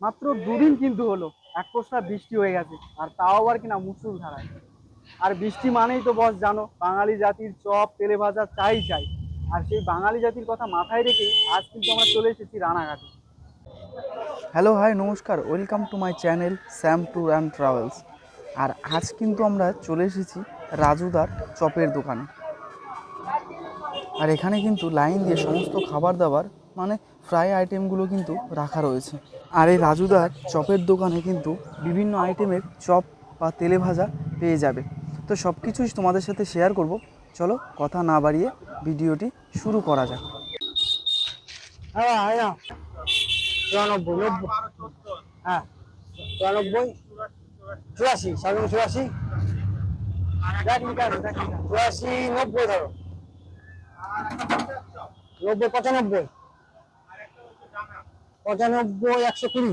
মাত্র দুদিন কিন্তু হলো। এক পোস্টা বৃষ্টি হয়ে গেছে, আর তাও আবার কিনা মুসুল ধারায়। আর বৃষ্টি মানেই তো বস, জানো, বাঙালি জাতির চপ, তেলে ভাজা চাই চাই। আর সেই বাঙালি জাতির কথা মাথায় রেখেই আজ কিন্তু আমরা চলে এসেছি রানাঘাটে। হ্যালো, হাই, নমস্কার। Welcome to my channel Sam tour and travels. আর আজ কিন্তু আমরা চলে এসেছি রাজুদার চপের দোকানে। আর এখানে কিন্তু লাইন দিয়ে সমস্ত খাবার দাবার মানে ফ্রাই আইটেমগুলো কিন্তু রাখা রয়েছে। আর এই রাজুদার চপের দোকানে কিন্তু বিভিন্ন আইটেমের চপ বা তেলে ভাজা পেয়ে যাবে। তো সব কিছুই তোমাদের সাথে শেয়ার করব। চলো কথা না বাড়িয়ে ভিডিওটি শুরু করা যাক। হ্যাঁ হ্যাঁ চুরানব্বই, নব্বই। চুরানব্বই, চুরাশি চুরাশি। নব্বই নব্বই, পঁচানব্বই। পঁচানব্বই একশো কুড়ি।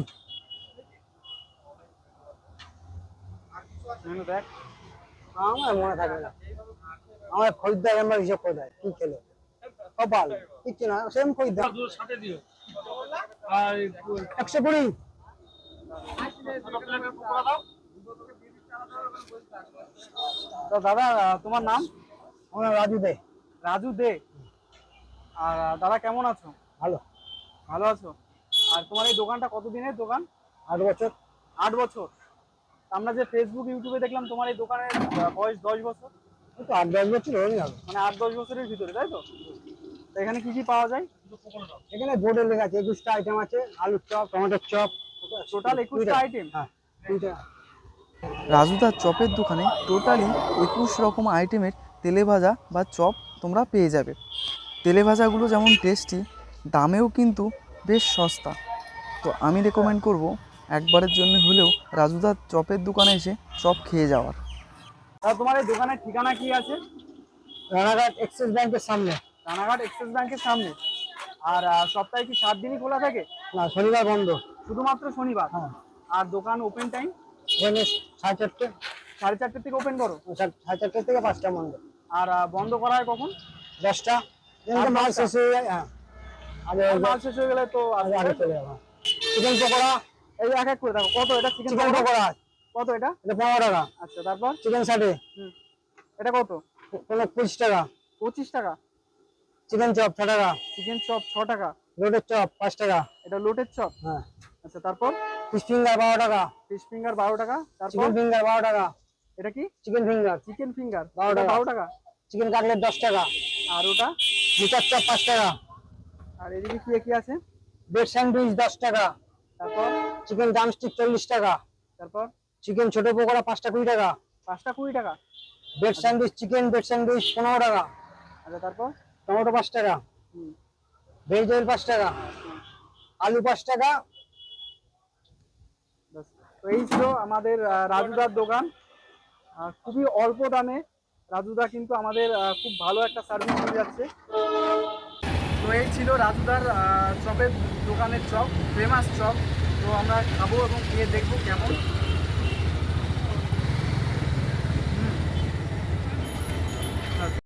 আমার মনে থাকে না। আমার খরিদ্দার আমার হিসাব করে দেয় কি খেলো। কপাল কিচ্ছু না সেম খরিদ্দার। একশো কুড়ি। তো দাদা তোমার নাম? আমার রাজু দে। রাজু দে। আর দাদা কেমন আছো? ভালো। ভালো আছো? আর তোমার এই দোকানটা কতদিনের দোকান? আট বছর। আট বছর। আমরা যে ফেসবুক ইউটিউবে দেখলাম তোমার এই দোকানের বয়স দশ বছর। তো আট দশ বছর মানে আট দশ বছরের ভিতরে তাই তো? তো এখানে কি কি পাওয়া যায়? এখানে বোর্ডে লেখা আছে একুশটা আইটেম আছে আলুর চপ টমেটোর চপ। টোটাল একুশটা আইটেম হ্যাঁ রাজুদার চপের দোকানে টোটালি একুশ রকম আইটেমের তেলে ভাজা বা চপ তোমরা পেয়ে যাবে। তেলে ভাজাগুলো যেমন টেস্টি দামেও কিন্তু বেশ সস্তা। তো আমি রেকমেন্ড করব একবারের জন্য হলেও রাজুদার চপের দোকানে এসে চপ খেয়ে যাওয়ার। তোমার এই দোকানের ঠিকানা কি আছে? রানাঘাট এক্সিস ব্যাংকের সামনে। রানাঘাট এক্সিস ব্যাংকের সামনে। আর সপ্তাহে কি সাত দিনই খোলা থাকে? না শনিবার বন্ধ। শুধুমাত্র শনিবার? হ্যাঁ। আর দোকান ওপেন টাইম সাড়ে চারটে। সাড়ে চারটে থেকে ওপেন করো? সাড়ে সাড়ে চারটে থেকে পাঁচটা বন্ধ। আর বন্ধ করা হয় কখন? দশটা। মাল শেষ হয়ে যায় হ্যাঁ। মাল শেষ হয়ে গেলে তো আগে চলে যাব। চিকেন পকোড়া? এই এক এক করে দেখো কত এটা চিকেন পকোড়া? কত এটা? এটা পনেরো টাকা। আচ্ছা তারপর? চিকেন হুম। এটা কত? পঁচিশ টাকা। পঁচিশ টাকা? চিকেন চপ ছ টাকা। চিকেন চপ ছ টাকা? রোডের চপ পাঁচ টাকা। এটা লোটের চপ? হ্যাঁ। আচ্ছা তারপর? ফিশ ফিঙ্গার বারো টাকা। ফিশ ফিঙ্গার বারো টাকা। তারপর? চিকেন ফিঙ্গার বারো টাকা। এটা কি? Chicken finger. Chicken finger. বারো টাকা। বারো টাকা? চিকেন কাটলেট দশ টাকা। আর ওটা? মিটার চপ পাঁচ টাকা। আর এদিকে কি কি আছে? ব্রেড স্যান্ডউইচ দশ টাকা। তারপর? চিকেন ড্রামস্টিক চল্লিশ টাকা। তারপর? চিকেন ছোট পকোড়া পাঁচটা কুড়ি টাকা। পাঁচটা কুড়ি টাকা? Bread sandwich chicken bread sandwich পনেরো টাকা। আচ্ছা তারপর? টমেটো পাঁচ টাকা। হুম। ভেজ অয়েল পাঁচ টাকা। আলু পাঁচ টাকা। তো এই ছিল আমাদের রাজুদার দোকান। খুবই অল্প দামে রাজুদা কিন্তু আমাদের খুব ভালো একটা সার্ভিস দিয়ে যাচ্ছে। তো এই ছিল রাজুদার চপের দোকানের চপ ফেমাস চপ। তো আমরা খাব এবং খেয়ে দেখব কেমন।